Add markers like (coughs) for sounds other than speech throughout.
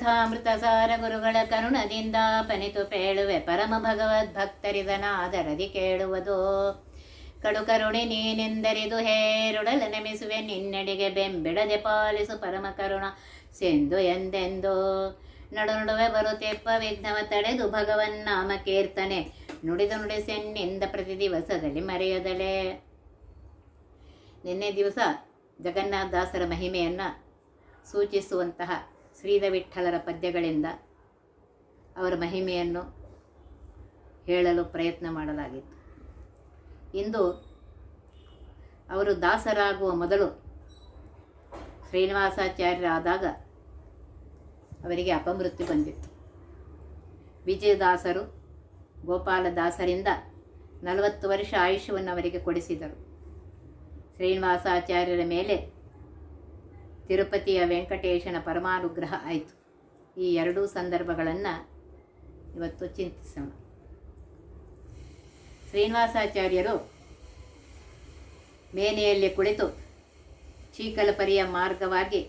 ಕಥಾಮೃತ ಸಾರ ಗುರುಗಳ ಕರುಣದಿಂದ ಪನಿತು ಪೇಳುವೆ ಪರಮ ಭಗವದ್ ಭಕ್ತರಿದನಾದರದಿ ಕೇಳುವುದು. ಕಡು ಕರುಣೆ ನೀನೆಂದರಿದು ಹೇರುಡಲ ನೆಮಿಸುವೆ ನಿನ್ನಡಿಗೆ ಬೆಂಬಿಡದೆ ಪಾಲಿಸು ಪರಮ ಕರುಣ ಸೆಂದು ಎಂದೆಂದು. ನಡು ನಡುವೆ ಬರುತ್ತೆಪ್ಪ ವಿಘ್ನವ ತಡೆದು ಭಗವನ್ ನಾಮ ಕೀರ್ತನೆ ನುಡಿದು ನುಡಿಸೆನ್ನಿಂದ ಪ್ರತಿ ದಿವಸದಲ್ಲಿ ಮರೆಯದಲೇ ನಿನ್ನೆ ದಿವಸ ಜಗನ್ನಾಥದಾಸರ ಮಹಿಮೆಯನ್ನು ಸೂಚಿಸುವಂತಹ ಶ್ರೀಧ ವಿಠಲರ ಪದ್ಯಗಳಿಂದ ಅವರ ಮಹಿಮೆಯನ್ನು ಹೇಳಲು ಪ್ರಯತ್ನ ಮಾಡಲಾಗಿತ್ತು. ಇಂದು ಅವರು ದಾಸರಾಗುವ ಮೊದಲು ಶ್ರೀನಿವಾಸಾಚಾರ್ಯರಾದಾಗ ಅವರಿಗೆ ಅಪಮೃತ್ಯು ಬಂದಿತ್ತು. ವಿಜಯದಾಸರು ಗೋಪಾಲದಾಸರಿಂದ ನಲವತ್ತು ವರ್ಷ ಆಯುಷ್ಯವನ್ನು ಅವರಿಗೆ ಕೊಡಿಸಿದರು. ಶ್ರೀನಿವಾಸಾಚಾರ್ಯರ ಮೇಲೆ ತಿರುಪತಿಯ ವೆಂಕಟೇಶನ ಪರಮಾನುಗ್ರಹ ಆಯಿತು. ಈ ಎರಡೂ ಸಂದರ್ಭಗಳನ್ನು ಇವತ್ತು ಚಿಂತಿಸೋಣ. ಶ್ರೀನಿವಾಸಾಚಾರ್ಯರು ಮೇನೆಯಲ್ಲಿ ಕುಳಿತು ಚೀಕಲಪರಿಯ ಮಾರ್ಗವಾಗಿ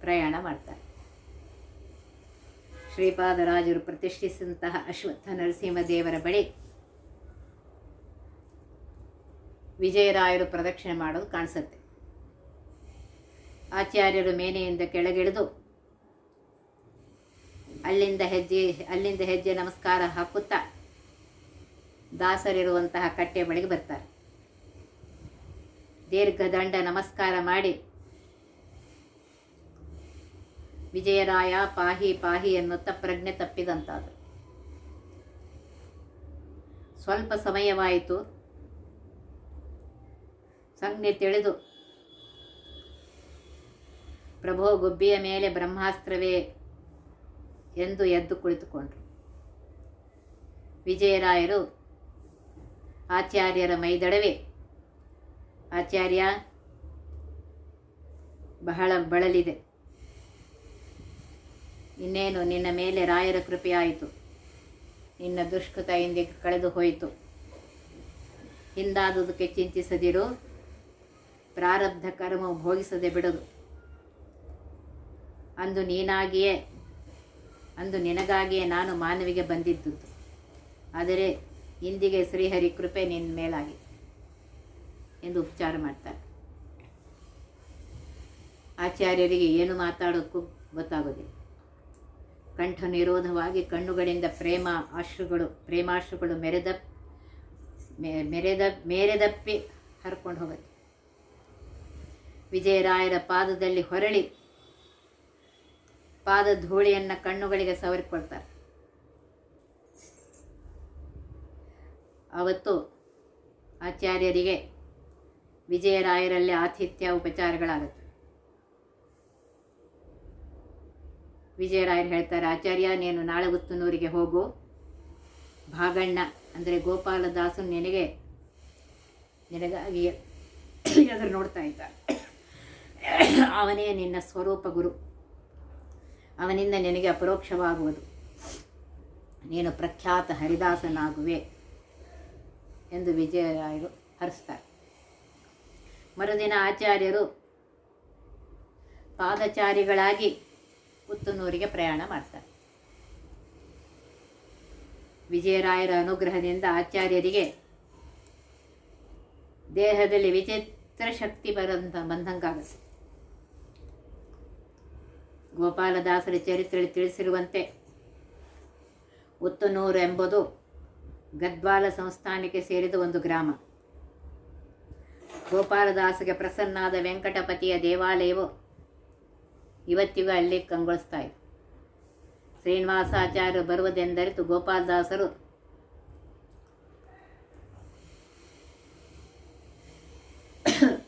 ಪ್ರಯಾಣ ಮಾಡ್ತಾರೆ. ಶ್ರೀಪಾದರಾಜರು ಪ್ರತಿಷ್ಠಿಸಿದಂತಹ ಅಶ್ವತ್ಥ ನರಸಿಂಹದೇವರ ಬಳಿ ವಿಜಯರಾಯರು ಪ್ರದಕ್ಷಿಣೆ ಮಾಡೋದು ಕಾಣಿಸುತ್ತೆ. ಆಚಾರ್ಯರು ಮೇನೆಯಿಂದ ಕೆಳಗಿಳಿದು ಅಲ್ಲಿಂದ ಹೆಜ್ಜೆ ಅಲ್ಲಿಂದ ಹೆಜ್ಜೆ ನಮಸ್ಕಾರ ಹಾಕುತ್ತಾ ದಾಸರಿರುವಂತಹ ಕಟ್ಟೆ ಬಳಿಗೆ ಬರ್ತಾರೆ. ದೀರ್ಘದಂಡ ನಮಸ್ಕಾರ ಮಾಡಿ ವಿಜಯರಾಯ ಪಾಹಿ ಪಾಹಿ ಎನ್ನುತ್ತ ಪ್ರಜ್ಞೆ ತಪ್ಪಿದಂತಾದರು. ಸ್ವಲ್ಪ ಸಮಯವಾಯಿತು. ಸಂಜ್ಞೆ ತಿಳಿದು ಪ್ರಭೋ ಗುಬ್ಬಿಯ ಮೇಲೆ ಬ್ರಹ್ಮಾಸ್ತ್ರವೇ ಎಂದು ಎದ್ದು ಕುಳಿತುಕೊಂಡರು. ವಿಜಯರಾಯರು, ಆಚಾರ್ಯರ ಮೈದಡವೆ. ಆಚಾರ್ಯ, ಬಹಳ ಬಳಲಿದೆ. ಇನ್ನೇನು, ನಿನ್ನ ಮೇಲೆ ರಾಯರ ಕೃಪೆಯಾಯಿತು ನಿನ್ನ ದುಷ್ಕೃತ ಹಿಂದೆ ಕಳೆದು ಹೋಯಿತು. ಹಿಂದಾದುದಕ್ಕೆ ಚಿಂತಿಸದಿರು. ಪ್ರಾರಬ್ಧ ಕರ್ಮ ಭೋಗಿಸದೆ ಬಿಡದು. ಅಂದು ನೀನಾಗಿಯೇ, ಅಂದು ನಿನಗಾಗಿಯೇ ನಾನು ಮಾನವಿಗೆ ಬಂದಿದ್ದುದು ಆದರೆ ಇಂದಿಗೆ ಶ್ರೀಹರಿ ಕೃಪೆ ನಿನ್ನ ಮೇಲಾಗಿ ಎಂದು ಉಪಚಾರ ಮಾಡ್ತಾರೆ. ಆಚಾರ್ಯರಿಗೆ ಏನು ಮಾತಾಡೋಕ್ಕೂ ಗೊತ್ತಾಗೋದಿಲ್ಲ. ಕಂಠ ನಿರೋಧವಾಗಿ ಕಣ್ಣುಗಳಿಂದ ಪ್ರೇಮ ಅಶ್ರುಗಳು ಪ್ರೇಮಾಶ್ರುಗಳು ಮೆರೆದ ಮೆರೆದ, ಮೇರೆದಪ್ಪಿ ಹರ್ಕೊಂಡು ಹೋಗುತ್ತೆ. ವಿಜಯರಾಯರ ಪಾದದಲ್ಲಿ ಹೊರಳಿ ಪಾದ ಧೂಳಿಯನ್ನು ಕಣ್ಣುಗಳಿಗೆ ಸವರಿಕೊಳ್ತಾರೆ. ಅವತ್ತು ಆಚಾರ್ಯರಿಗೆ ವಿಜಯರಾಯರಲ್ಲಿ ಆತಿಥ್ಯ ಉಪಚಾರಗಳಾಗುತ್ತೆ. ವಿಜಯರಾಯರು ಹೇಳ್ತಾರೆ, ಆಚಾರ್ಯ, ನೀನು ನಾಳೆ ಉತ್ತನೂರಿಗೆ ಹೋಗು. ಭಾಗಣ್ಣ ಅಂದರೆ ಗೋಪಾಲದಾಸು ನಿನಗೆ, ನಿನಗಾಗಿ ಎದುರು ನೋಡ್ತಾ ಇದ್ದ ಅವನೇ ನಿನ್ನ ಸ್ವರೂಪ ಗುರು. ಅವನಿಂದ ನಿನಗೆ ಅಪರೋಕ್ಷವಾಗುವುದು. ನೀನು ಪ್ರಖ್ಯಾತ ಹರಿದಾಸನಾಗುವೆ ಎಂದು ವಿಜಯರಾಯರು ಹರಿಸ್ತಾರೆ. ಮರುದಿನ ಆಚಾರ್ಯರು ಪಾದಚಾರಿಗಳಾಗಿ ಪುತ್ತನೂರಿಗೆ ಪ್ರಯಾಣ ಮಾಡ್ತಾರೆ. ವಿಜಯರಾಯರ ಅನುಗ್ರಹದಿಂದ ಆಚಾರ್ಯರಿಗೆ ದೇಹದಲ್ಲಿ ವಿಚಿತ್ರ ಶಕ್ತಿ ಬರಂತ ಬಂದಂಗಾಗುತ್ತೆ. ಗೋಪಾಲದಾಸರ ಚರಿತ್ರೆಯಲ್ಲಿ ತಿಳಿಸಿರುವಂತೆ ಉತ್ತನೂರು ಎಂಬುದು ಗದ್ವಾಲ ಸಂಸ್ಥಾನಕ್ಕೆ ಸೇರಿದ ಒಂದು ಗ್ರಾಮ. ಗೋಪಾಲದಾಸಗೆ ಪ್ರಸನ್ನಾದ ವೆಂಕಟಪತಿಯ ದೇವಾಲಯವು ಇವತ್ತಿಗೂ ಅಲ್ಲಿ ಕಂಗೊಳಿಸ್ತಾ ಇದೆ. ಶ್ರೀನಿವಾಸಾಚಾರ್ಯರು ಬರುವುದೆಂದರಿತು ಗೋಪಾಲದಾಸರು (coughs)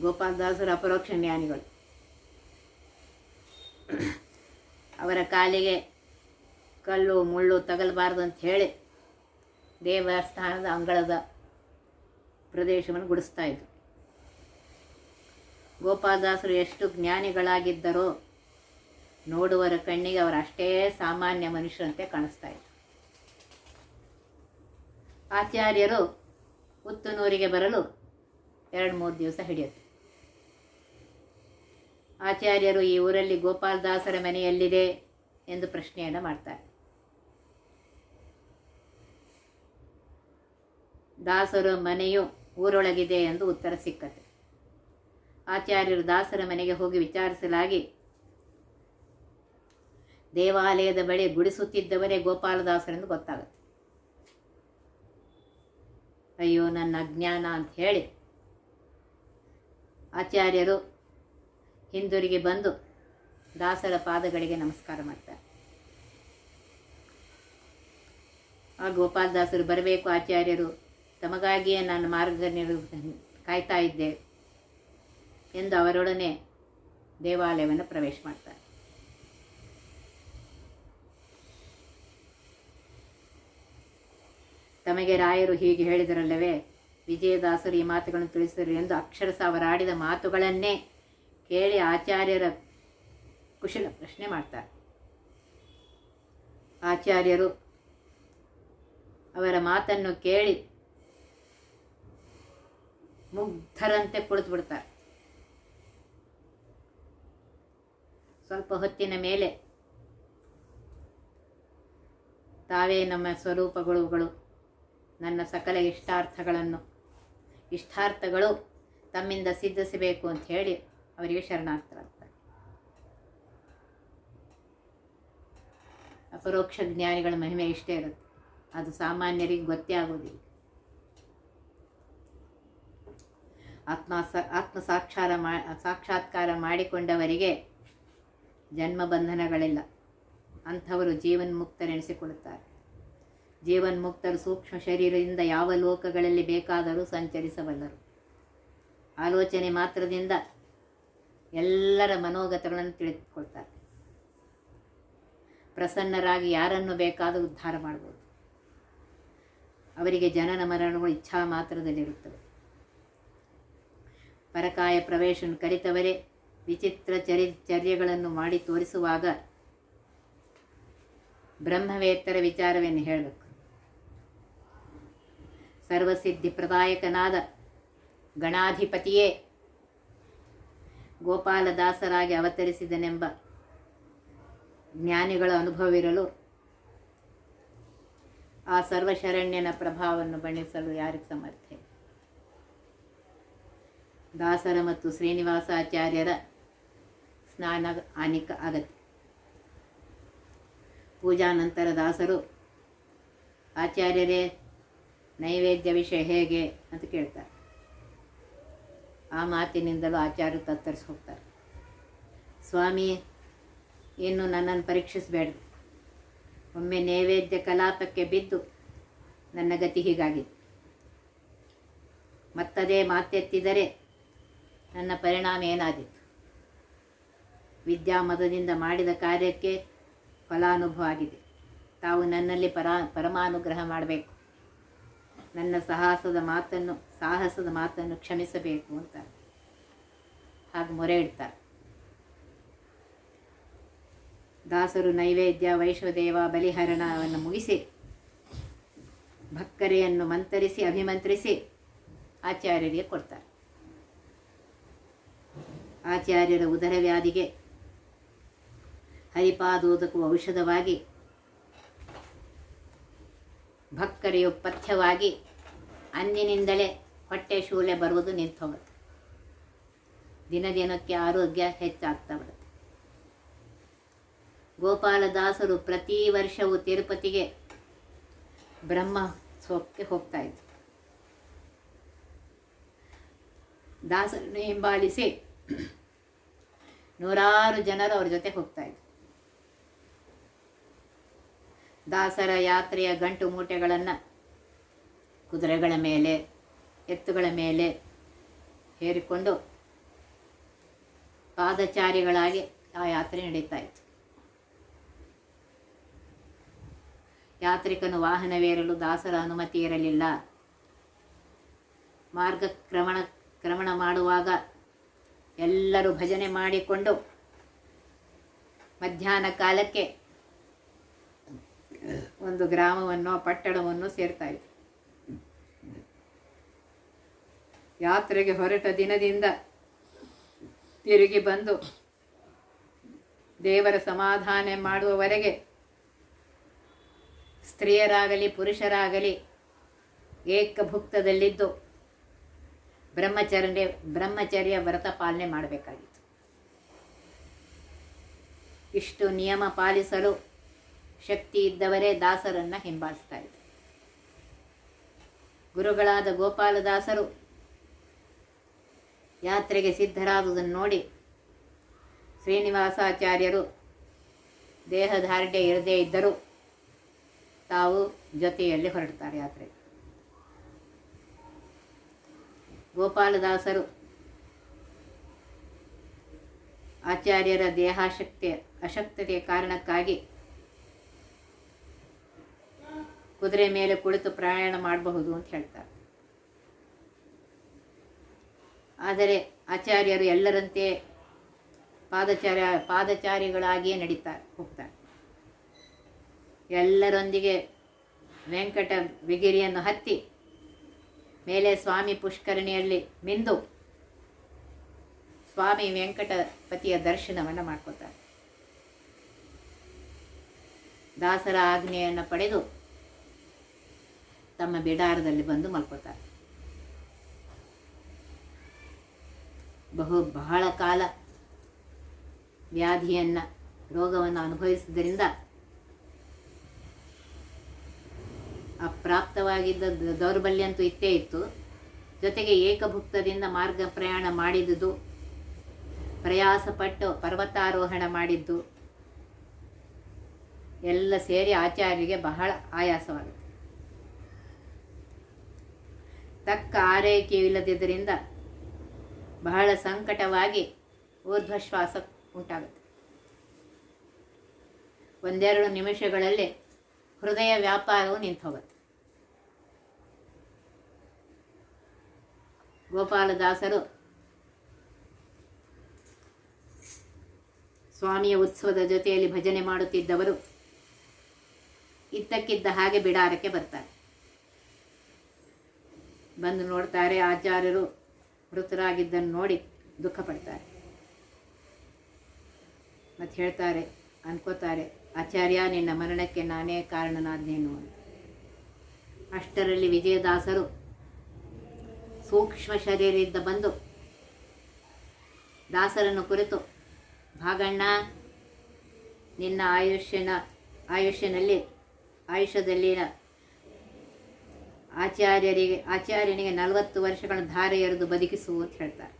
ಗೋಪಾಲದಾಸರು ಅಪರೋಕ್ಷ ಜ್ಞಾನಿಗಳು. ಅವರ ಕಾಲಿಗೆ ಕಲ್ಲು, ಮುಳ್ಳು ತಗಲಬಾರ್ದು ಅಂತ ಹೇಳಿ ದೇವಸ್ಥಾನದ ಅಂಗಳದ ಪ್ರದೇಶವನ್ನು ಗುಡಿಸ್ತಾ ಇದ್ರು. ಗೋಪಾಲದಾಸರು ಎಷ್ಟು ಜ್ಞಾನಿಗಳಾಗಿದ್ದರೋ ನೋಡುವರ ಕಣ್ಣಿಗೆ ಅವರು ಅಷ್ಟೇ ಸಾಮಾನ್ಯ ಮನುಷ್ಯರಂತೆ ಕಾಣಿಸ್ತಾ ಇದ್ರು. ಆಚಾರ್ಯರು ಉತ್ತುನೂರಿಗೆ ಬರಲು ಎರಡು, ಮೂರು ದಿವಸ ಹಿಡಿಯುತ್ತೆ. ಆಚಾರ್ಯರು ಈ ಊರಲ್ಲಿ ಗೋಪಾಲದಾಸರ ಮನೆಯಲ್ಲಿದೆ ಎಂದು ಪ್ರಶ್ನೆಯನ್ನು ಮಾಡ್ತಾರೆ. ದಾಸರ ಮನೆಯು ಊರೊಳಗಿದೆ ಎಂದು ಉತ್ತರ ಸಿಕ್ಕತೆ ಆಚಾರ್ಯರು ದಾಸರ ಮನೆಗೆ ಹೋಗಿ ವಿಚಾರಿಸಲಾಗಿ, ದೇವಾಲಯದ ಬಳಿ ಗುಡಿಸುತ್ತಿದ್ದವರೇ ಗೋಪಾಲದಾಸರೆಂದು ಗೊತ್ತಾಗುತ್ತೆ. ಅಯ್ಯೋ, ನನ್ನ ಅಜ್ಞಾನ ಅಂತ ಹೇಳಿ ಆಚಾರ್ಯರು ಹಿಂದಿರುಗಿ ಬಂದು ದಾಸರ ಪಾದಗಳಿಗೆ ನಮಸ್ಕಾರ ಮಾಡ್ತಾರೆ. ಆ ಗೋಪಾಲದಾಸರು ಬರಬೇಕು, ಆಚಾರ್ಯರು, ತಮಗಾಗಿಯೇ ನಾನು ಮಾರ್ಗ ಕಾಯ್ತಾ ಇದ್ದೆ ಎಂದು ಅವರೊಡನೆ ದೇವಾಲಯವನ್ನು ಪ್ರವೇಶ ಮಾಡ್ತಾರೆ. ತಮಗೆ ರಾಯರು ಹೀಗೆ ಹೇಳಿದರಲ್ಲವೇ, ವಿಜಯದಾಸರು ಈ ಮಾತುಗಳನ್ನು ತಿಳಿಸಿದರು ಎಂದು ಅಕ್ಷರಸ ಅವರಾಡಿದ ಮಾತುಗಳನ್ನೇ ಕೇಳಿ ಆಚಾರ್ಯರ ಕುಶಲ ಪ್ರಶ್ನೆ ಮಾಡ್ತಾರೆ. ಆಚಾರ್ಯರು ಅವರ ಮಾತನ್ನು ಕೇಳಿ ಮುಗ್ಧರಂತೆ ಕುಳಿತು ಬಿಡ್ತಾರೆ. ಸ್ವಲ್ಪ ಹೊತ್ತಿನ ಮೇಲೆ ತಾವೇ ನಮ್ಮ ಸ್ವರೂಪಗಳುಗಳು, ನನ್ನ ಸಕಲ ಇಷ್ಟಾರ್ಥಗಳನ್ನು, ಇಷ್ಟಾರ್ಥಗಳು ತಮ್ಮಿಂದ ಸಿದ್ಧಿಸಬೇಕು ಅಂತ ಹೇಳಿ ಅವರಿಗೆ ಶರಣಾರ್ಥರಾಗ್ತಾರೆ. ಅಪರೋಕ್ಷ ಜ್ಞಾನಿಗಳ ಮಹಿಮೆ ಇಷ್ಟೇ ಇರುತ್ತೆ. ಅದು ಸಾಮಾನ್ಯರಿಗೆ ಗೊತ್ತೇ ಆಗೋದಿಲ್ಲ. ಆತ್ಮ ಆತ್ಮ ಸಾಕ್ಷಾರ ಮಾ, ಸಾಕ್ಷಾತ್ಕಾರ ಮಾಡಿಕೊಂಡವರಿಗೆ ಜನ್ಮ ಬಂಧನಗಳಿಲ್ಲ. ಅಂಥವರು ಜೀವನ್ಮುಕ್ತರೆನಿಸಿಕೊಳ್ಳುತ್ತಾರೆ. ಜೀವನ್ಮುಕ್ತರು ಸೂಕ್ಷ್ಮ ಶರೀರದಿಂದ ಯಾವ ಲೋಕಗಳಲ್ಲಿ ಬೇಕಾದರೂ ಸಂಚರಿಸಬಲ್ಲರು. ಆಲೋಚನೆ ಮಾತ್ರದಿಂದ ಎಲ್ಲರ ಮನೋಗತಗಳನ್ನು ತಿಳಿದುಕೊಳ್ತಾರೆ. ಪ್ರಸನ್ನರಾಗಿ ಯಾರನ್ನು ಬೇಕಾದರೂ ಉದ್ಧಾರ ಮಾಡ್ಬೋದು. ಅವರಿಗೆ ಜನನ ಮರಣಗಳು ಇಚ್ಛಾ ಮಾತ್ರದಲ್ಲಿರುತ್ತವೆ. ಪರಕಾಯ ಪ್ರವೇಶವನ್ನು ಕಲಿತವರೇ, ವಿಚಿತ್ರ ಚರಿಚರ್ಯಗಳನ್ನು ಮಾಡಿ ತೋರಿಸುವಾಗ ಬ್ರಹ್ಮವೇತ್ತರ ವಿಚಾರವನ್ನು ಹೇಳಬೇಕು? ಸರ್ವಸಿದ್ಧಿ ಪ್ರದಾಯಕನಾದ ಗಣಾಧಿಪತಿಯೇ ಗೋಪಾಲದಾಸರಾಗಿ ಅವತರಿಸಿದನೆಂಬ ಜ್ಞಾನಿಗಳ ಅನುಭವವಿರಲು ಆ ಸರ್ವಶರಣ್ಯನ ಪ್ರಭಾವವನ್ನು ಬಣ್ಣಿಸಲು ಯಾರಿಗೆ ಸಮರ್ಥೆ ದಾಸರ ಮತ್ತು ಶ್ರೀನಿವಾಸಾಚಾರ್ಯರ ಸ್ನಾನ ಆನಿಕ ಅಗತ್ಯ. ಪೂಜಾ ನಂತರ ದಾಸರು, ಆಚಾರ್ಯರೇ, ನೈವೇದ್ಯ ವಿಷಯ ಹೇಗೆ ಅಂತ ಕೇಳ್ತಾರೆ. ಆ ಮಾತಿನಿಂದಲೂ ಆಚಾರ್ಯರು ತತ್ತರಿಸಿ ಹೋಗ್ತಾರೆ. ಸ್ವಾಮಿ, ಇನ್ನು ನನ್ನನ್ನು ಪರೀಕ್ಷಿಸಬೇಡ್ರಿ ಒಮ್ಮೆ ನೈವೇದ್ಯ ಕಲಾಪಕ್ಕೆ ಬಿದ್ದು ನನ್ನ ಗತಿ ಹೀಗಾಗಿದೆ. ಮತ್ತದೇ ಮಾತೆತ್ತಿದರೆ ನನ್ನ ಪರಿಣಾಮ ಏನಾದಿತ್ತು ವಿದ್ಯಾಮದದಿಂದ ಮಾಡಿದ ಕಾರ್ಯಕ್ಕೆ ಫಲಾನುಭವ ಆಗಿದೆ. ತಾವು ನನ್ನಲ್ಲಿ ಪರ, ಪರಮಾನುಗ್ರಹ ಮಾಡಬೇಕು. ನನ್ನ ಸಾಹಸದ ಮಾತನ್ನು ಸಾಹಸದ ಮಾತನ್ನು ಕ್ಷಮಿಸಬೇಕು ಅಂತ ಹಾಗೆ ಮೊರೆ ಇಡ್ತಾರೆ. ದಾಸರು ನೈವೇದ್ಯ, ವೈಶ್ವದೇವ, ಬಲಿಹರಣವನ್ನು ಮುಗಿಸಿ ಭಕ್ಕರೆಯನ್ನು ಮಂತರಿಸಿ, ಅಭಿಮಂತ್ರಿಸಿ ಆಚಾರ್ಯರಿಗೆ ಕೊಡ್ತಾರೆ. ಆಚಾರ್ಯರ ಉದರ ವ್ಯಾಧಿಗೆ ಹರಿಪಾದೋದಕವು ಔಷಧವಾಗಿ ಭಕ್ಕರೆಯು ಪಥ್ಯವಾಗಿ ಅಂದಿನಿಂದಲೇ ಹೊಟ್ಟೆ ಶೂಲೆ ಬರುವುದು ನಿಂತು ಹೋಗುತ್ತೆ. ದಿನ ದಿನಕ್ಕೆ ಆರೋಗ್ಯ ಹೆಚ್ಚಾಗ್ತಾ ಬರುತ್ತೆ. ಗೋಪಾಲದಾಸರು ಪ್ರತಿ ವರ್ಷವೂ ತಿರುಪತಿಗೆ ಬ್ರಹ್ಮೋತ್ಸವಕ್ಕೆ ಹೋಗ್ತಾ ಇದ್ರು. ದಾಸರನ್ನು ಹಿಂಬಾಲಿಸಿ ನೂರಾರು ಜನರು ಅವ್ರ ಜೊತೆ ಹೋಗ್ತಾ ಇದ್ರು. ದಾಸರ ಯಾತ್ರೆಯ ಗಂಟು ಮೂಟೆಗಳನ್ನು ಕುದುರೆಗಳ ಮೇಲೆ ಎತ್ತುಗಳ ಮೇಲೆ ಹೇರಿಕೊಂಡು ಪಾದಚಾರಿಗಳಾಗಿ ಆ ಯಾತ್ರೆ ನಡೀತಾ ಇತ್ತು. ಯಾತ್ರಿಕನು ವಾಹನವೇರಲು ದಾಸರ ಅನುಮತಿ ಇರಲಿಲ್ಲ. ಮಾರ್ಗಕ್ರಮಣ, ಕ್ರಮಣ ಮಾಡುವಾಗ ಎಲ್ಲರೂ ಭಜನೆ ಮಾಡಿಕೊಂಡು ಮಧ್ಯಾಹ್ನ ಕಾಲಕ್ಕೆ ಒಂದು ಗ್ರಾಮವನ್ನು, ಪಟ್ಟಣವನ್ನು ಸೇರ್ತಾ ಇದ್ರು. ಯಾತ್ರೆಗೆ ಹೊರಟ ದಿನದಿಂದ ತಿರುಗಿ ಬಂದು ದೇವರ ಸಮಾಧಾನ ಮಾಡುವವರೆಗೆ ಸ್ತ್ರೀಯರಾಗಲಿ, ಪುರುಷರಾಗಲಿ ಏಕಭುಕ್ತದಲ್ಲಿದ್ದು ಬ್ರಹ್ಮಚರ್ಯ ಬ್ರಹ್ಮಚರ್ಯ ವ್ರತ ಪಾಲನೆ ಮಾಡಬೇಕಾಗಿತ್ತು. ಇಷ್ಟು ನಿಯಮ ಪಾಲಿಸಲು ಶಕ್ತಿ ಇದ್ದವರೇ ದಾಸರನ್ನು ಹಿಂಬಾಲಿಸ್ತಾ ಇದ್ದರು. ಗುರುಗಳಾದ ಗೋಪಾಲದಾಸರು ಯಾತ್ರೆಗೆ ಸಿದ್ಧರಾದುದನ್ನು ನೋಡಿ ಶ್ರೀನಿವಾಸಾಚಾರ್ಯರು ದೇಹಧಾರ್ಢ್ಯ ಇರದೇ ಇದ್ದರೂ ತಾವು ಜೊತೆಯಲ್ಲಿ ಹೊರಡ್ತಾರೆ ಯಾತ್ರೆ. ಗೋಪಾಲದಾಸರು ಆಚಾರ್ಯರ ದೇಹಾಶಕ್ತಿಯ ಅಶಕ್ತತೆಯ ಕಾರಣಕ್ಕಾಗಿ ಕುದುರೆ ಮೇಲೆ ಕುಳಿತು ಪ್ರಯಾಣ ಮಾಡಬಹುದು ಅಂತ ಹೇಳ್ತಾರೆ. ಆದರೆ ಆಚಾರ್ಯರು ಎಲ್ಲರಂತೆ ಪಾದಚಾರ್ಯ ಪಾದಚಾರಿಗಳಾಗಿಯೇ ನಡೀತಾ ಹೋಗ್ತಾರೆ. ಎಲ್ಲರೊಂದಿಗೆ ವೆಂಕಟ ಬಿಗಿರಿಯನ್ನು ಹತ್ತಿ ಮೇಲೆ ಸ್ವಾಮಿ ಪುಷ್ಕರಣಿಯಲ್ಲಿ ಮಿಂದು ಸ್ವಾಮಿ ವೆಂಕಟಪತಿಯ ದರ್ಶನವನ್ನು ಮಾಡ್ಕೋತಾರೆ. ದಾಸರ ಆಜ್ಞೆಯನ್ನು ಪಡೆದು ತಮ್ಮ ಬಿಡಾರದಲ್ಲಿ ಬಂದು ಮಲ್ಕೋತಾರೆ. ಬಹು ಬಹಳ ಕಾಲ ವ್ಯಾಧಿಯನ್ನು, ರೋಗವನ್ನು ಅನುಭವಿಸಿದ್ದರಿಂದ ಅಪ್ರಾಪ್ತವಾಗಿದ್ದ ದೌರ್ಬಲ್ಯ ಅಂತೂ ಇತ್ತೇ ಇತ್ತು. ಜೊತೆಗೆ ಏಕಭುಕ್ತದಿಂದ ಮಾರ್ಗ ಪ್ರಯಾಣ ಮಾಡಿದುದು, ಪ್ರಯಾಸಪಟ್ಟು ಪರ್ವತಾರೋಹಣ ಮಾಡಿದ್ದು, ಎಲ್ಲ ಸೇರಿ ಆಚಾರ್ಯರಿಗೆ ಬಹಳ ಆಯಾಸವಾಗುತ್ತೆ. ತಕ್ಕ ಆರೈಕೆಯಿಲ್ಲದಿದ್ದರಿಂದ ಬಹಳ ಸಂಕಟವಾಗಿ ಊರ್ಧ್ವಶ್ವಾಸ ಉಂಟಾಗುತ್ತೆ. ಒಂದೆರಡು ನಿಮಿಷಗಳಲ್ಲಿ ಹೃದಯ ವ್ಯಾಪಾರವು ನಿಂತು ಹೋಗುತ್ತೆ ಗೋಪಾಲದಾಸರು ಸ್ವಾಮಿಯ ಉತ್ಸವದ ಜೊತೆಯಲ್ಲಿ ಭಜನೆ ಮಾಡುತ್ತಿದ್ದವರು ಇದ್ದಕ್ಕಿದ್ದ ಹಾಗೆ ಬಿಡಾರಕ್ಕೆ ಬರ್ತಾರೆ. ಬಂದು ನೋಡ್ತಾರೆ, ಆಚಾರ್ಯರು ಮೃತರಾಗಿದ್ದನ್ನು ನೋಡಿ ದುಃಖ ಪಡ್ತಾರೆ. ಮತ್ತು ಹೇಳ್ತಾರೆ, ಅನ್ಕೋತಾರೆ, ಆಚಾರ್ಯ, ನಿನ್ನ ಮರಣಕ್ಕೆ ನಾನೇ ಕಾರಣನಾದ್ನೇನು ಅಂತ. ಅಷ್ಟರಲ್ಲಿ ವಿಜಯದಾಸರು ಸೂಕ್ಷ್ಮ ಶರೀರದಿಂದ ಬಂದು ದಾಸರನ್ನು ಕುರಿತು, ಭಾಗಣ್ಣ, ನಿನ್ನ ಆಯುಷ್ಯನ, ಆಯುಷ್ಯನಲ್ಲಿ, ಆಯುಷ್ಯದಲ್ಲಿನ ಆಚಾರ್ಯರಿಗೆ, ಆಚಾರ್ಯನಿಗೆ ನಲವತ್ತು ವರ್ಷಗಳ ಧಾರೆ ಎರೆದು ಬದುಕಿಸು ಅಂತ ಹೇಳ್ತಾರೆ.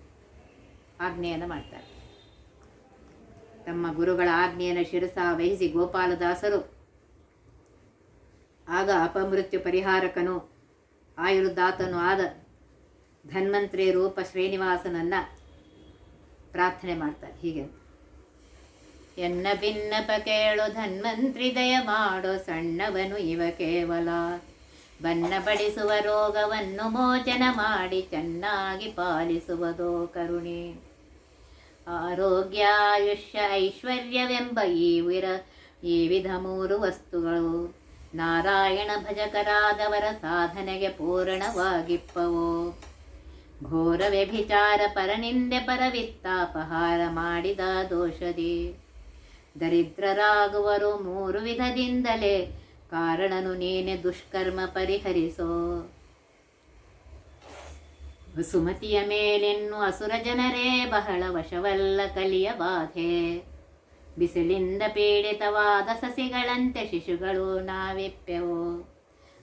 ಆಜ್ಞೆಯನ್ನು ಮಾಡ್ತಾರೆ. ತಮ್ಮ ಗುರುಗಳ ಆಜ್ಞೆಯನ್ನು ಶಿರಸ ವಹಿಸಿ ಗೋಪಾಲದಾಸರು, ಆಗ ಅಪಮೃತ್ಯು ಪರಿಹಾರಕನು, ಆಯುರ್ದಾತನು ಆದ ಧನ್ವಂತ್ರಿ ರೂಪ ಶ್ರೀನಿವಾಸನನ್ನು ಪ್ರಾರ್ಥನೆ ಮಾಡ್ತಾರೆ. ಹೀಗೆ ಎನ್ನ ಭಿನ್ನಪ ಕೇಳು ಧನ್ವಂತ್ರಿ ದಯ ಮಾಡೋ ಸಣ್ಣವನು ಇವ ಕೇವಲ. ಬನ್ನ ಬಡಿಸುವ ರೋಗವನ್ನು ಮೋಚನ ಮಾಡಿ ಚೆನ್ನಾಗಿ ಪಾಲಿಸುವುದೋ ಕರುಣೆ. ಆರೋಗ್ಯ ಆಯುಷ್ಯ ಐಶ್ವರ್ಯವೆಂಬ ಈ ವಿರ, ಈ ವಿಧ ಮೂರು ವಸ್ತುಗಳು. ನಾರಾಯಣ ಭಜಕರಾದವರ ಸಾಧನೆಗೆ ಪೂರ್ಣವಾಗಿಪ್ಪವು. ಘೋರ ವ್ಯಭಿಚಾರ ಪರನಿಂದೆ ಪರವಿತ್ತಾಪಹಾರ ಮಾಡಿದ ದೋಷದಿ. ದರಿದ್ರರಾಗುವರು ಮೂರು ವಿಧದಿಂದಲೇ ಕಾರಣನು ನೀನೆ ದುಷ್ಕರ್ಮ ಪರಿಹರಿಸೋ. ಸುಮತಿಯ ಮೇಲೆನ್ನು ಅಸುರ ಜನರೇ ಬಹಳ ವಶವಲ್ಲ ಕಲಿಯ ಬಾಧೆ. ಬಿಸಿಲಿಂದ ಪೀಡಿತವಾದ ಸಸಿಗಳಂತೆ ಶಿಶುಗಳು ನಾವಿಪ್ಪೆವು.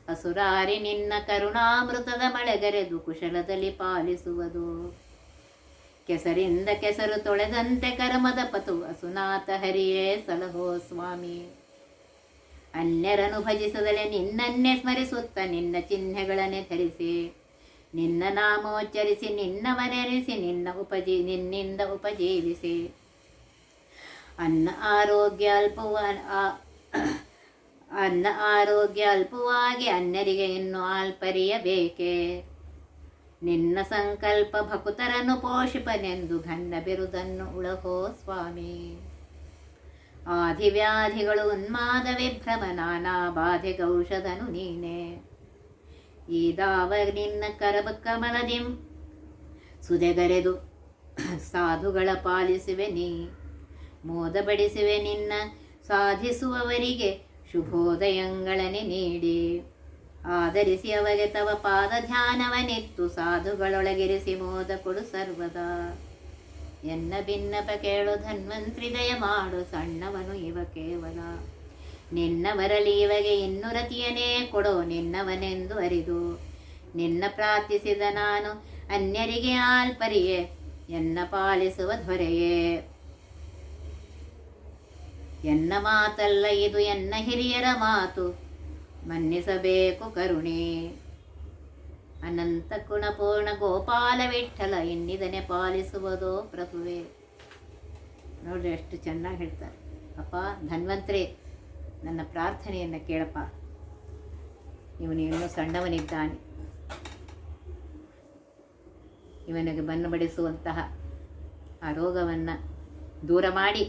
ಅಸುರಾರಿ ನಿನ್ನ ಕರುಣಾಮೃತದ ಮಳೆಗರೆದು ಕುಶಲದಲ್ಲಿ ಪಾಲಿಸುವುದು. ಕೆಸರಿಂದ ಕೆಸರು ತೊಳೆದಂತೆ ಕರ್ಮದ ಪತು ಅಸುನಾಥ ಹರಿಯೇ ಸಲಹೋ ಸ್ವಾಮಿ. ಅನ್ಯರನು ಭಜಿಸದಲೆ ನಿನ್ನನ್ನೇ ಸ್ಮರಿಸುತ್ತ ನಿನ್ನ ಚಿಹ್ನೆಗಳನ್ನೇ ಧರಿಸಿ, ನಿನ್ನ ನಾಮೋಚ್ಚರಿಸಿ ನಿನ್ನವನೆರಿಸಿ ನಿನ್ನ ಉಪಜೀ, ನಿನ್ನಿಂದ ಉಪಜೀವಿಸಿ. ಅನ್ನ ಆರೋಗ್ಯ ಅಲ್ಪವ ಅನ್ನ ಆರೋಗ್ಯ ಅಲ್ಪವಾಗಿ ಅನ್ಯರಿಗೆ ಇನ್ನು ಅಲ್ಪರಿಯಬೇಕೆ ನಿನ್ನ ಸಂಕಲ್ಪ ಭಕುತರನ್ನು ಪೋಷಿಪನೆಂದು ಘನ್ನ ಬಿರುದನ್ನು ಉಳಹೋ ಸ್ವಾಮಿ. ಆದಿವ್ಯಾಧಿಗಳು ಉನ್ಮಾದ ವಿಭ್ರಮ ನಾನಾ ಬಾಧೆಗೌಷಧನು ನೀನೆ. ಈ ದಾವ ನಿನ್ನ ಕರಬ ಕಮಲದಿಂ, ಸುದೆಗರೆದು ಸಾಧುಗಳ ಪಾಲಿಸುವೆ ನೀ. ಮೋದ ಬಡಿಸುವೆ ನಿನ್ನ ಸಾಧಿಸುವವರಿಗೆ ಶುಭೋದಯಂಗಳನೆ ನೀಡಿ. ಆಧರಿಸಿ ಅವಗೆ ತವ ಪಾದ ಧ್ಯಾನವನಿತ್ತು ಸಾಧುಗಳೊಳಗಿರಿಸಿ ಮೋದ ಕೊಡು ಸರ್ವದಾ. ಎನ್ನ ಭಿನ್ನಪ ಕೇಳು ಧನ್ವಂತ್ರಿ ದಯ ಮಾಡು ಸಣ್ಣವನು ಇವ ಕೇವಲ. ನಿನ್ನವರಲಿ ಇವಗೆ ಇನ್ನು ರತಿಯನೇ ಕೊಡು ನಿನ್ನವನೆಂದು ಅರಿದು. ನಿನ್ನ ಪ್ರಾರ್ಥಿಸಿದ ನಾನು ಅನ್ಯರಿಗೆ ಆಲ್ಪರಿಯೇ, ಎನ್ನ ಪಾಲಿಸುವ ದೊರೆಯೇ ಎನ್ನ ಮಾತಲ್ಲ ಇದು ಎನ್ನ ಹಿರಿಯರ ಮಾತು, ಮನ್ನಿಸಬೇಕು ಕರುಣೆ. ಅನಂತ ಗುಣಪೂರ್ಣ ಗೋಪಾಲ ವಿಠಲ ಎನ್ನಿದನೆ ಪಾಲಿಸುವುದೋ ಪ್ರಭುವೆ. ನೋಡ್ರಿ ಎಷ್ಟು ಚೆನ್ನಾಗಿ ಹೇಳ್ತಾರೆ. ಅಪ್ಪ, ಧನ್ವಂತ್ರಿ, ನನ್ನ ಪ್ರಾರ್ಥನೆಯನ್ನು ಕೇಳಪ್ಪ. ಇವನು ಇನ್ನೂ ಸಣ್ಣವನಿದ್ದಾನೆ. ಇವನಿಗೆ ಬನ್ನು ಬಡಿಸುವಂತಹ ಆ ರೋಗವನ್ನು ದೂರ ಮಾಡಿ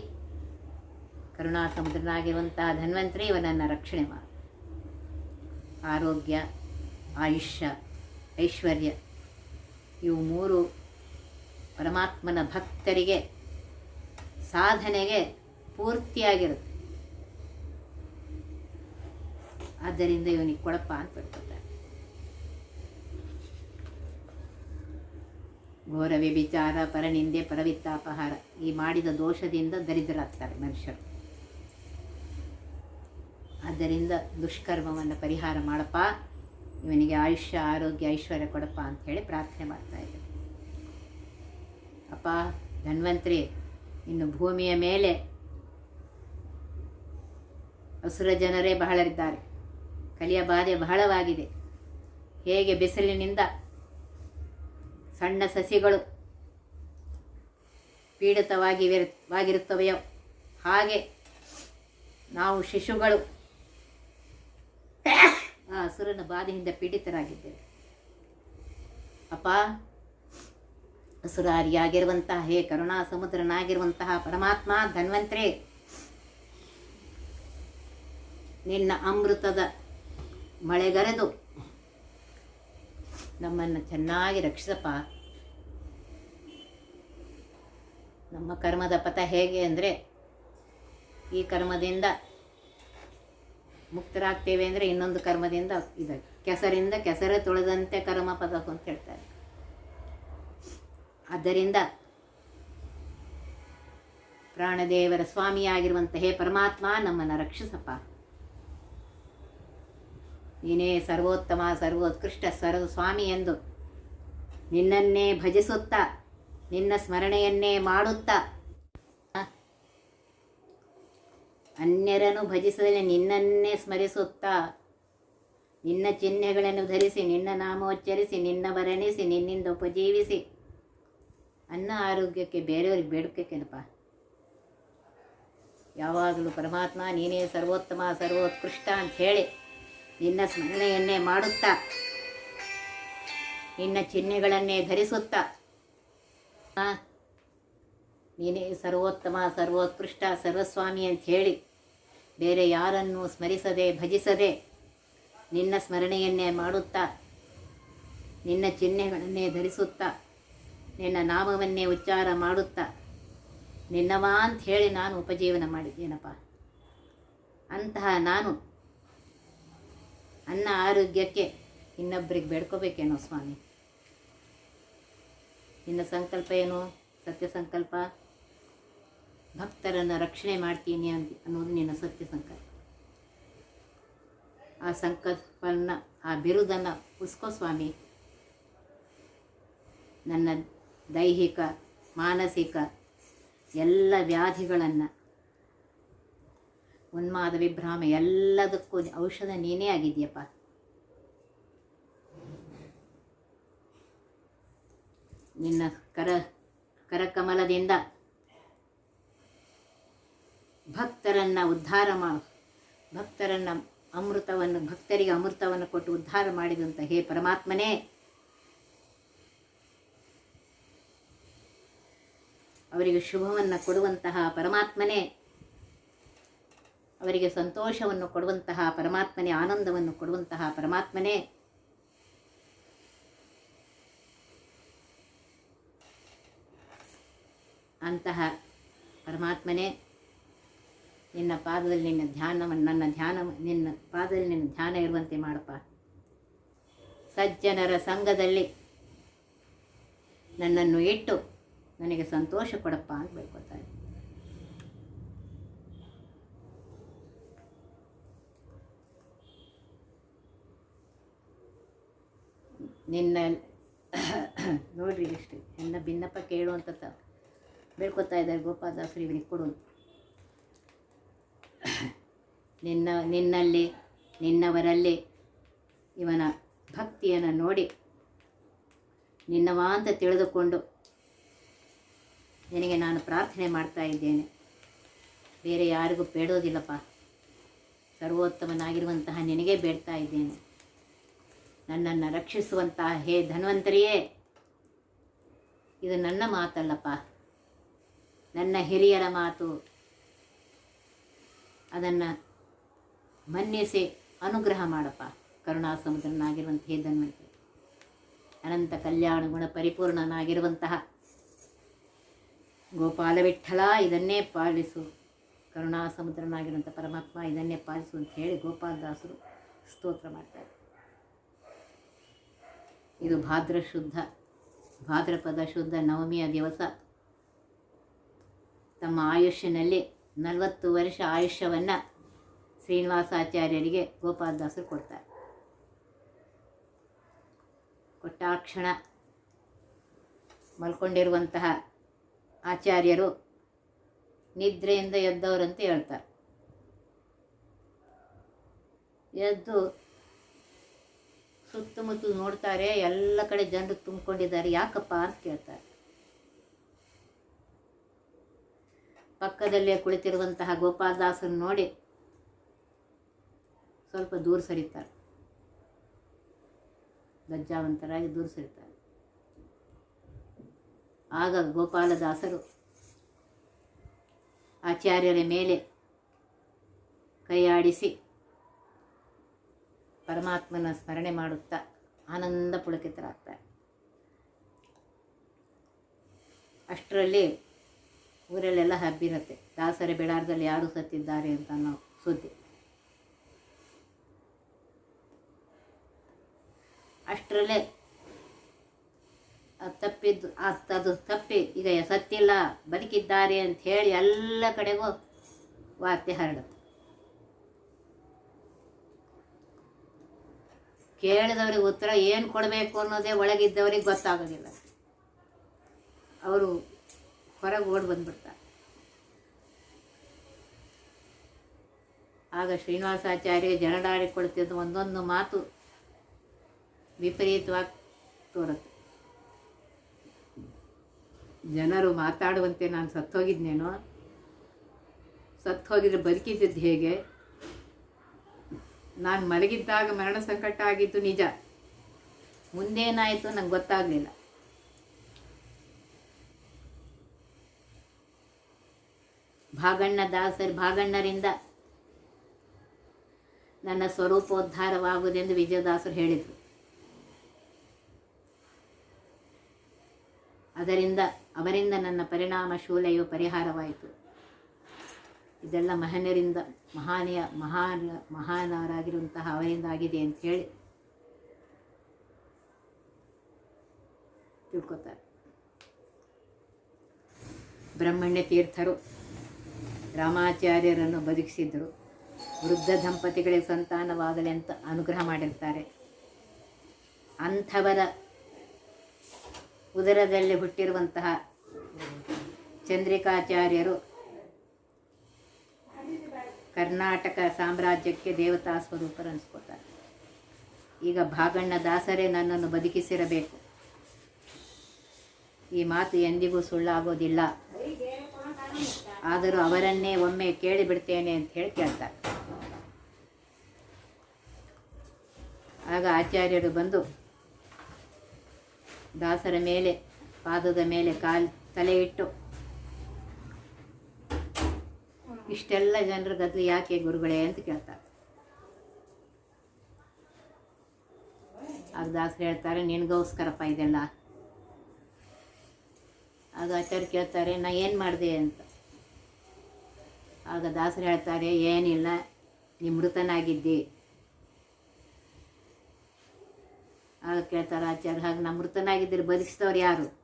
ಕರುಣಾ ಸಮುದ್ರನಾಗಿರುವಂತಹ ಧನ್ವಂತ್ರಿ ಇವನನ್ನು ರಕ್ಷಣೆ ಮಾಡ. ಆರೋಗ್ಯ, ಆಯುಷ್ಯ ಐಶ್ವರ್ಯ. ಇವು ಮೂರು ಪರಮಾತ್ಮನ ಭಕ್ತರಿಗೆ ಸಾಧನೆಗೆ ಪೂರ್ತಿಯಾಗಿರುತ್ತೆ. ಆದ್ದರಿಂದ ಇವನಿಗೆ ಕೊಡಪ್ಪ ಅಂತ ಬಿಡ್ತಾರೆ ಘೋರ ವ್ಯಭಿಚಾರ, ಪರನಿಂದೆ, ಪರವಿತ್ತಾಪಹಾರ ಈ ಮಾಡಿದ ದೋಷದಿಂದ ದರಿದ್ರಾಗ್ತಾರೆ ಮನುಷ್ಯರು. ಆದ್ದರಿಂದ ದುಷ್ಕರ್ಮವನ್ನು ಪರಿಹಾರ ಮಾಡಪ್ಪ. ಇವನಿಗೆ ಆಯುಷ್ಯ, ಆರೋಗ್ಯ, ಐಶ್ವರ್ಯ ಕೊಡಪ್ಪ ಅಂತ ಹೇಳಿ ಪ್ರಾರ್ಥನೆ ಮಾಡ್ತಾ ಇದ್ದಾರೆ ಅಪ್ಪ, ಧನ್ವಂತ್ರಿ, ಇನ್ನು ಭೂಮಿಯ ಮೇಲೆ ಹಸುರ ಜನರೇ ಬಹಳರಿದ್ದಾರೆ. ಕಲಿಯ ಬಾಧೆ ಬಹಳವಾಗಿದೆ. ಹೇಗೆ ಬಿಸಿಲಿನಿಂದ ಸಣ್ಣ ಸಸಿಗಳು ಪೀಡಿತವಾಗಿ ವಾಗಿರುತ್ತವೆಯೋ ಹಾಗೆ ನಾವು ಶಿಶುಗಳು ಅಸುರನ ಬಾಧೆಯಿಂದ ಪೀಡಿತರಾಗಿದ್ದೇವೆ. ಅಪ್ಪ ಅಸುರಾರಿಯಾಗಿರುವಂತಹ ಹೇ ಕರುಣಾ ಸಮುದ್ರನಾಗಿರುವಂತಹ ಪರಮಾತ್ಮ, ಧನ್ವಂತ್ರಿ. ನಿನ್ನ ಅಮೃತದ ಮಳೆಗರೆದು ನಮ್ಮನ್ನು ಚೆನ್ನಾಗಿ ರಕ್ಷಿಸಪ್ಪ. ನಮ್ಮ ಕರ್ಮದ ಪಥ ಹೇಗೆ ಅಂದರೆ, ಈ ಕರ್ಮದಿಂದ ಮುಕ್ತರಾಗ್ತೇವೆ ಅಂದರೆ ಇನ್ನೊಂದು ಕರ್ಮದಿಂದ ಇದೆ ಕೆಸರಿಂದ ಕೆಸರ ತೊಳೆದಂತೆ ಕರ್ಮ ಪದ ಅಂತ ಹೇಳ್ತಾರೆ. ಆದ್ದರಿಂದ ಪ್ರಾಣದೇವರ ಸ್ವಾಮಿಯಾಗಿರುವಂಥ ಹೇ ಪರಮಾತ್ಮ ನಮ್ಮನ್ನು ರಕ್ಷಿಸಪ್ಪ. ನೀನೇ ಸರ್ವೋತ್ತಮ, ಸರ್ವೋತ್ಕೃಷ್ಟ ಸರ್ವ ಸ್ವಾಮಿ ಎಂದು ನಿನ್ನನ್ನೇ ಭಜಿಸುತ್ತಾ, ನಿನ್ನ ಸ್ಮರಣೆಯನ್ನೇ ಮಾಡುತ್ತಾ ಅನ್ಯರನ್ನು ಭಜಿಸದೆ ನಿನ್ನನ್ನೇ ಸ್ಮರಿಸುತ್ತಾ. ನಿನ್ನ ಚಿಹ್ನೆಗಳನ್ನು ಧರಿಸಿ, ನಿನ್ನ ನಾಮೋಚ್ಚರಿಸಿ, ನಿನ್ನ ವರ್ಣಿಸಿ, ನಿನ್ನಿಂದ ಉಪಜೀವಿಸಿ. ಅನ್ನ ಆರೋಗ್ಯಕ್ಕೆ, ಬೇರೆಯವ್ರಿಗೆ ಬೇಡಬೇಕೇನಪ್ಪ ಯಾವಾಗಲೂ ಪರಮಾತ್ಮ ನೀನೇ ಸರ್ವೋತ್ತಮ, ಸರ್ವೋತ್ಕೃಷ್ಟ ಅಂತ ಹೇಳಿ ನಿನ್ನ ಸ್ಮರಣೆಯನ್ನೇ ಮಾಡುತ್ತಾ. ನಿನ್ನ ಚಿಹ್ನೆಗಳನ್ನೇ ಧರಿಸುತ್ತಾ. ನೀನೇ ಸರ್ವೋತ್ತಮ, ಸರ್ವೋತ್ಕೃಷ್ಟ, ಸರ್ವಸ್ವಾಮಿ ಅಂತ ಹೇಳಿ ಬೇರೆ ಯಾರನ್ನು ಸ್ಮರಿಸದೆ, ಭಜಿಸದೆ ನಿನ್ನ ಸ್ಮರಣೆಯನ್ನೇ ಮಾಡುತ್ತಾ, ನಿನ್ನ ಚಿಹ್ನೆಗಳನ್ನೇ ಧರಿಸುತ್ತಾ, ನಿನ್ನ ನಾಮವನ್ನೇ ಉಚ್ಚಾರ ಮಾಡುತ್ತಾ, ನಿನ್ನವಾ ಅಂತ ಹೇಳಿ ನಾನು ಉಪಜೀವನ ಮಾಡಿದ್ದೇನಪ್ಪ. ಅಂತಹ ನಾನು ಅನ್ನ ಆರೋಗ್ಯಕ್ಕೆ ಇನ್ನೊಬ್ಬರಿಗೆ ಬೇಡ್ಕೋಬೇಕೇನೋ ಸ್ವಾಮಿ? ನಿನ್ನ ಸಂಕಲ್ಪ ಏನು? ಸತ್ಯ ಸಂಕಲ್ಪ? ಭಕ್ತರನ್ನು ರಕ್ಷಣೆ ಮಾಡ್ತೀನಿ ಅಂತ ಅನ್ನೋದು ನಿನ್ನ ಸತ್ಯ ಸಂಕಲ್ಪ. ಆ ಸಂಕಲ್ಪನ ಆ ಬಿರುದನ್ನು ಉಸ್ಕೋ ಸ್ವಾಮಿ. ನನ್ನ ದೈಹಿಕ, ಮಾನಸಿಕ ಎಲ್ಲ ವ್ಯಾಧಿಗಳನ್ನು, ಉನ್ಮಾದ, ವಿಭ್ರಾಮ ಎಲ್ಲದಕ್ಕೂ ಔಷಧ ನೀನೇ ಆಗಿದೆಯಪ್ಪ. ನಿನ್ನ ಕರ, ಕರಕಮಲದಿಂದ ಭಕ್ತರನ್ನು ಉದ್ಧಾರ ಮಾಡು. ಭಕ್ತರನ್ನು ಅಮೃತವನ್ನು, ಭಕ್ತರಿಗೆ ಅಮೃತವನ್ನು ಕೊಟ್ಟು ಉದ್ಧಾರ ಮಾಡಿದಂಥ ಹೇ ಪರಮಾತ್ಮನೇ. ಅವರಿಗೆ ಶುಭವನ್ನು ಕೊಡುವಂತಹ ಪರಮಾತ್ಮನೇ. ಅವರಿಗೆ ಸಂತೋಷವನ್ನು ಕೊಡುವಂತಹ ಪರಮಾತ್ಮನೇ, ಆನಂದವನ್ನು ಕೊಡುವಂತಹ ಪರಮಾತ್ಮನೇ. ಅಂತಹ ಪರಮಾತ್ಮನೇ. ನಿನ್ನ ಪಾದದಲ್ಲಿ ನಿನ್ನ ಧ್ಯಾನವನ್ನು ನನ್ನ ಧ್ಯಾನ, ನಿನ್ನ ಪಾದದಲ್ಲಿ ನಿನ್ನ ಧ್ಯಾನ ಇರುವಂತೆ ಮಾಡಪ್ಪ ಸಜ್ಜನರ ಸಂಘದಲ್ಲಿ ನನ್ನನ್ನು ಇಟ್ಟು ನನಗೆ ಸಂತೋಷ ಕೊಡಪ್ಪ ಅಂತ ಬೇಡ್ಕೊತಾ ಇದ್ದೀನಿ. ನಿನ್ನ ನೋಡ್ರಿ ಎಷ್ಟು ನನ್ನ ಭಿನ್ನಪ್ಪ ಕೇಳು ಅಂತ ಇದ್ದಾರೆ ಗೋಪಾಲದಾಸರು ಇವನಿಗೆ ಕೊಡು. ನಿನ್ನ, ನಿನ್ನಲ್ಲಿ, ನಿನ್ನವರಲ್ಲಿ ಇವನ ಭಕ್ತಿಯನ್ನು ನೋಡಿ ನಿನ್ನವ ಅಂತ ತಿಳಿದುಕೊಂಡು ನಿನಗೆ ನಾನು ಪ್ರಾರ್ಥನೆ ಮಾಡ್ತಾ ಇದ್ದೇನೆ. ಬೇರೆ ಯಾರಿಗೂ ಬೇಡೋದಿಲ್ಲಪ್ಪ. ಸರ್ವೋತ್ತಮನಾಗಿರುವಂತಹ ನಿನಗೆ ಬೇಡ್ತಾ ಇದ್ದೇನೆ. ನನ್ನನ್ನು ರಕ್ಷಿಸುವಂತಹ ಹೇ ಧನ್ವಂತರಿಯೇ, ಇದು ನನ್ನ ಮಾತಲ್ಲಪ್ಪ. ನನ್ನ ಹಿರಿಯರ ಮಾತು. ಅದನ್ನು ಮನ್ನಿಸಿ ಅನುಗ್ರಹ ಮಾಡಪ್ಪ. ಕರುಣಾಸಮುದ್ರನಾಗಿರುವಂತಹ ಧನ್ವಂತರಿ. ಅನಂತ ಕಲ್ಯಾಣ ಗುಣ ಪರಿಪೂರ್ಣನಾಗಿರುವಂತಹ ಗೋಪಾಲ ವಿಠಲ ಇದನ್ನೇ ಪಾಲಿಸು. ಕರುಣಾಸಮುದ್ರನಾಗಿರುವಂಥ ಪರಮಾತ್ಮ, ಇದನ್ನೇ ಪಾಲಿಸು ಅಂತ ಹೇಳಿ ಗೋಪಾಲದಾಸರು ಸ್ತೋತ್ರ ಮಾಡ್ತಾರೆ. ಇದು ಭಾದ್ರ ಶುದ್ಧ, ಭಾದ್ರಪದ ಶುದ್ಧ ನವಮಿಯ ದಿವಸ. ತಮ್ಮ ಆಯುಷ್ಯನಲ್ಲಿ ನಲವತ್ತು ವರ್ಷ ಆಯುಷ್ಯವನ್ನು ಶ್ರೀನಿವಾಸಾಚಾರ್ಯರಿಗೆ ಗೋಪಾಲದಾಸರು ಕೊಡ್ತಾರೆ. ಕೊಟ್ಟಾಕ್ಷಣ ಮಲ್ಕೊಂಡಿರುವಂತಹ ಆಚಾರ್ಯರು ನಿದ್ರೆಯಿಂದ ಎದ್ದವರಂತ ಹೇಳ್ತಾರೆ. ಎದ್ದು ಸುತ್ತಮುತ್ತಲು ನೋಡ್ತಾರೆ, ಎಲ್ಲ ಕಡೆ ಜನರು ತುಂಬಿಕೊಂಡಿದ್ದಾರೆ, ಯಾಕಪ್ಪ ಅಂತ ಕೇಳ್ತಾರೆ. ಪಕ್ಕದಲ್ಲೇ ಕುಳಿತಿರುವಂತಹ ಗೋಪಾಲದಾಸರು ನೋಡಿ ಸ್ವಲ್ಪ ದೂರ ಸರಿತಾರೆ. ಲಜ್ಜಾವಂತರಾಗಿ ದೂರ ಸರಿತಾರೆ. ಆಗ ಗೋಪಾಲದಾಸರು ಆಚಾರ್ಯರ ಮೇಲೆ ಕೈಯಾಡಿಸಿ ಪರಮಾತ್ಮನ ಸ್ಮರಣೆ ಮಾಡುತ್ತಾ ಆನಂದ ಪುಳಕಿತರಾಗ್ತಾರೆ. ಅಷ್ಟರಲ್ಲಿ ಊರಲ್ಲೆಲ್ಲ ಹಬ್ಬಿರುತ್ತೆ. ದಾಸರ ಬಿಡಾರದಲ್ಲಿ ಯಾರು ಸತ್ತಿದ್ದಾರೆ ಅಂತ ಅನ್ನೋ ಸುದ್ದಿ. ಅಷ್ಟರಲ್ಲೇ ಅದು ತಪ್ಪಿದ್ದು, ಅದು ತಪ್ಪಿ, ಈಗ ಸತ್ತಿಲ್ಲ, ಬದುಕಿದ್ದಾರೆ ಅಂತ ಹೇಳಿ ಎಲ್ಲ ಕಡೆಗೂ ವಾರ್ತೆ ಹರಡುತ್ತೆ. ಕೇಳಿದವ್ರಿಗೆ ಉತ್ತರ ಏನು ಕೊಡಬೇಕು ಅನ್ನೋದೇ ಒಳಗಿದ್ದವ್ರಿಗೆ ಗೊತ್ತಾಗೋದಿಲ್ಲ. ಅವರು ಹೊರಗೆ ಓಡಿ ಬಂದ್ಬಿಡ್ತಾರೆ. ಆಗ ಶ್ರೀನಿವಾಸಾಚಾರ್ಯ ಜನಡಾಡಿಕೊಳ್ತಿದ್ದ ಒಂದೊಂದು ಮಾತು ವಿಪರೀತವಾಗಿ ತೋರುತ್ತೆ. ಜನರು ಮಾತಾಡುವಂತೆ ನಾನು ಸತ್ತೋಗಿದ್ನೇನೋ? ಸತ್ತೋಗಿದ್ರೆ ಬದುಕಿದ್ದಿದ್ದು ಹೇಗೆ? ನಾನು ಮಲಗಿದ್ದಾಗ ಮರಣ ಸಂಕಟ ಆಗಿದ್ದು ನಿಜ. ಮುಂದೇನಾಯಿತು ನಂಗೆ ಗೊತ್ತಾಗಲಿಲ್ಲ. ಭಾಗಣ್ಣ ದಾಸರು ಭಾಗಣ್ಣರಿಂದ ನನ್ನ ಸ್ವರೂಪೋದ್ಧಾರವಾಗುವುದೆಂದು ವಿಜಯದಾಸರು ಹೇಳಿದರು. ಅದರಿಂದ ಅವರಿಂದ ನನ್ನ ಪರಿಣಾಮ ಶೂಲೆಯು ಪರಿಹಾರವಾಯಿತು. ಇದೆಲ್ಲ ಮಹನರಿಂದ, ಮಹಾನಿಯ, ಮಹಾನ್ ಮಹಾನವರಾಗಿರುವಂತಹ ಅವರಿಂದ ಆಗಿದೆ ಅಂತ ಹೇಳಿ ತಿಳ್ಕೊತಾರೆ. ಬ್ರಹ್ಮಣ್ಯ ತೀರ್ಥರು ರಾಮಾಚಾರ್ಯರನ್ನು ಬದುಕಿಸಿದ್ರು ವೃದ್ಧ ದಂಪತಿಗಳಿಗೆ ಸಂತಾನವಾಗಲಿ ಅಂತ ಅನುಗ್ರಹ ಮಾಡಿರ್ತಾರೆ. ಅಂಥವರ ಉದರದಲ್ಲಿ ಹುಟ್ಟಿರುವಂತಹ ಚಂದ್ರಿಕಾಚಾರ್ಯರು ಕರ್ನಾಟಕ ಸಾಮ್ರಾಜ್ಯಕ್ಕೆ ದೇವತಾ ಸ್ವರೂಪರು ಅನಿಸ್ಕೋತಾರೆ ಈಗ ಭಾಗಣ್ಣ ದಾಸರೇ ನನ್ನನ್ನು ಬದುಕಿಸಿರಬೇಕು. ಈ ಮಾತು ಎಂದಿಗೂ ಸುಳ್ಳಾಗೋದಿಲ್ಲ. ಆದರೂ ಅವರನ್ನೇ ಒಮ್ಮೆ ಕೇಳಿಬಿಡ್ತೇನೆ ಅಂತ ಹೇಳಿ ಕೇಳ್ತಾರೆ. ಆಗ ಆಚಾರ್ಯರು ಬಂದು ದಾಸರ ಮೇಲೆ, ಪಾದದ ಮೇಲೆ ಕಾಲು ತಲೆ ಇಟ್ಟು ಇಷ್ಟೆಲ್ಲ ಜನರ ಗದ್ದಲು ಯಾಕೆ ಗುರುಗಳೇ ಅಂತ ಕೇಳ್ತಾರೆ. ಆಗ ದಾಸರು ಹೇಳ್ತಾರೆ, ನಿನಗೋಸ್ಕರಪ್ಪ ಇದೆಲ್ಲ. ಆಗ ಆಚಾರ್ಯ ಕೇಳ್ತಾರೆ, ನಾ ಏನು ಮಾಡಿದೆ ಅಂತ. ಆಗ ದಾಸರು ಹೇಳ್ತಾರೆ, ಏನಿಲ್ಲ ನೀ ಆಗ ಕೇಳ್ತಾರೆ ಆಚಾರ್ಯ, ಹಾಗೆ ನಾ ಮೃತನಾಗಿದ್ದರೆ ಬದುಕಿಸಿದವ್ರು ಯಾರು?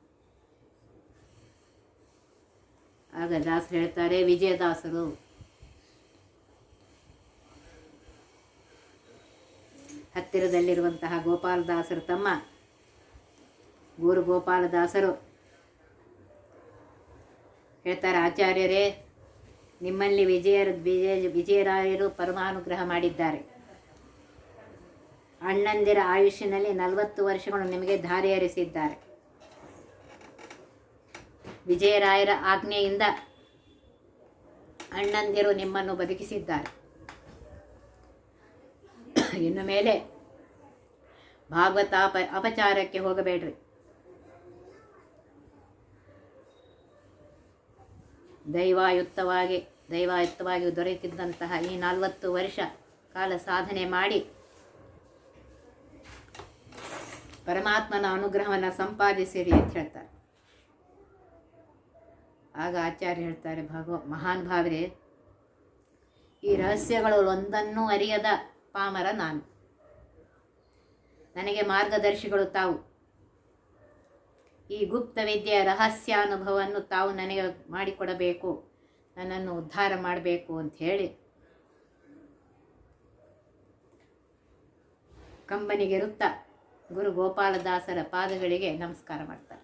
ಆಗ ದಾಸರು ಹೇಳ್ತಾರೆ, ವಿಜಯದಾಸರು. ಹತ್ತಿರದಲ್ಲಿರುವಂತಹ ಗೋಪಾಲದಾಸರು ತಮ್ಮ ಗುರು ಗೋಪಾಲದಾಸರು. ಹೇಳ್ತಾರೆ, ಆಚಾರ್ಯರೇ, ನಿಮ್ಮಲ್ಲಿ ವಿಜಯರ, ವಿಜಯ, ವಿಜಯರಾಯರು ಪರಮಾನುಗ್ರಹ ಮಾಡಿದ್ದಾರೆ. ಅಣ್ಣಂದಿರ ಆಯುಷ್ಯನಲ್ಲಿ ನಲವತ್ತು ವರ್ಷಗಳು ನಿಮಗೆ ಧಾರೆಯರಿಸಿದ್ದಾರೆ ವಿಜಯರಾಯರ ಆಜ್ಞೆಯಿಂದ ಅಣ್ಣಂದಿರು ನಿಮ್ಮನ್ನು ಬದುಕಿಸಿದ್ದಾರೆ. ಇನ್ನು ಮೇಲೆ ಭಾಗವತ ಅಪ ಅಪಚಾರಕ್ಕೆ ಹೋಗಬೇಡ್ರಿ. ದೈವಾಯುಕ್ತವಾಗಿ ದೈವಾಯುಕ್ತವಾಗಿ ದೊರೆತಿದ್ದಂತಹ ಈ ನಲವತ್ತು ವರ್ಷ ಕಾಲ ಸಾಧನೆ ಮಾಡಿ ಪರಮಾತ್ಮನ ಅನುಗ್ರಹವನ್ನು ಸಂಪಾದಿಸಿರಿ ಅಂತ ಹೇಳ್ತಾರೆ. ಆಗ ಆಚಾರ್ಯ ಹೇಳ್ತಾರೆ, ಭಗವ, ಮಹಾನ್ ಭಾವರೇ, ಈ ರಹಸ್ಯಗಳು ಒಂದನ್ನೂ ಅರಿಯದ ಪಾಮರ ನಾನು. ನನಗೆ ಮಾರ್ಗದರ್ಶಿಗಳು ತಾವು. ಈ ಗುಪ್ತ ವಿದ್ಯೆಯ ರಹಸ್ಯಾನುಭವವನ್ನು ತಾವು ನನಗೆ ಮಾಡಿಕೊಡಬೇಕು, ನನ್ನನ್ನು ಉದ್ಧಾರ ಮಾಡಬೇಕು ಅಂತ ಹೇಳಿ ಕಂಬನಿಗೆ ವೃತ್ತ ಗುರು ಗೋಪಾಲದಾಸರ ಪಾದಗಳಿಗೆ ನಮಸ್ಕಾರ ಮಾಡ್ತಾರೆ.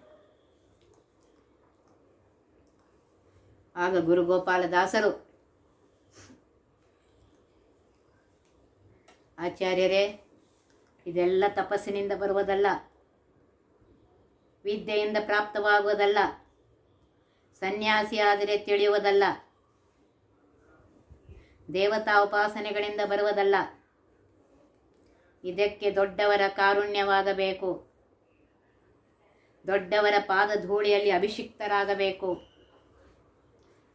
ಆಗ ಗುರು ಗೋಪಾಲದಾಸರು, ಆಚಾರ್ಯರೇ, ಇದೆಲ್ಲ ತಪಸ್ಸಿನಿಂದ ಬರುವುದಲ್ಲ, ವಿದ್ಯೆಯಿಂದ ಪ್ರಾಪ್ತವಾಗುವುದಲ್ಲ ಸನ್ಯಾಸಿಯಾದರೆ ತಿಳಿಯುವುದಲ್ಲ, ದೇವತಾ ಉಪಾಸನೆಗಳಿಂದ ಬರುವುದಲ್ಲ ಇದಕ್ಕೆ ದೊಡ್ಡವರ ಕಾರುಣ್ಯವಾಗಬೇಕು. ದೊಡ್ಡವರ ಪಾದಧೂಳಿಯಲ್ಲಿ ಅಭಿಷಿಕ್ತರಾಗಬೇಕು.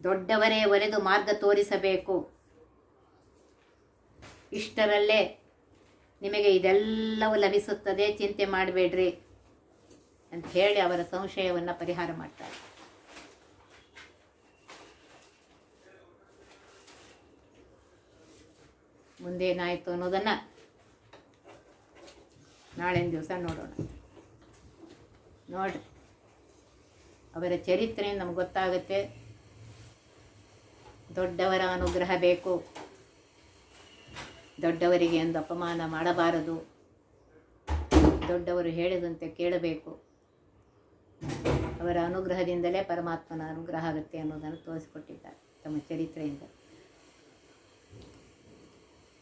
ದೊಡ್ಡವರೇ ಒರೆದು ಮಾರ್ಗ ತೋರಿಸಬೇಕು. ಇಷ್ಟರಲ್ಲೇ ನಿಮಗೆ ಇದೆಲ್ಲವೂ ಲಭಿಸುತ್ತದೆ, ಚಿಂತೆ ಮಾಡಬೇಡ್ರಿ ಅಂತ ಹೇಳಿ ಅವರ ಸಂಶಯವನ್ನು ಪರಿಹಾರ ಮಾಡ್ತಾರೆ. ಮುಂದೇನಾಯಿತು ಅನ್ನೋದನ್ನು ನಾಳಿನ ದಿವಸ ನೋಡೋಣ. ನೋಡ್ರಿ. ಅವರ ಚರಿತ್ರೆ ನಮ್ಗೆ ಗೊತ್ತಾಗುತ್ತೆ. ದೊಡ್ಡವರ ಅನುಗ್ರಹ ಬೇಕು. ದೊಡ್ಡವರಿಗೆ ಒಂದು ಅಪಮಾನ ಮಾಡಬಾರದು. ದೊಡ್ಡವರು ಹೇಳಿದಂತೆ ಕೇಳಬೇಕು. ಅವರ ಅನುಗ್ರಹದಿಂದಲೇ ಪರಮಾತ್ಮನ ಅನುಗ್ರಹ ಆಗುತ್ತೆ ಅನ್ನೋದನ್ನು ತೋರಿಸಿಕೊಟ್ಟಿದ್ದಾರೆ. ತಮ್ಮ ಚರಿತ್ರೆಯಿಂದ.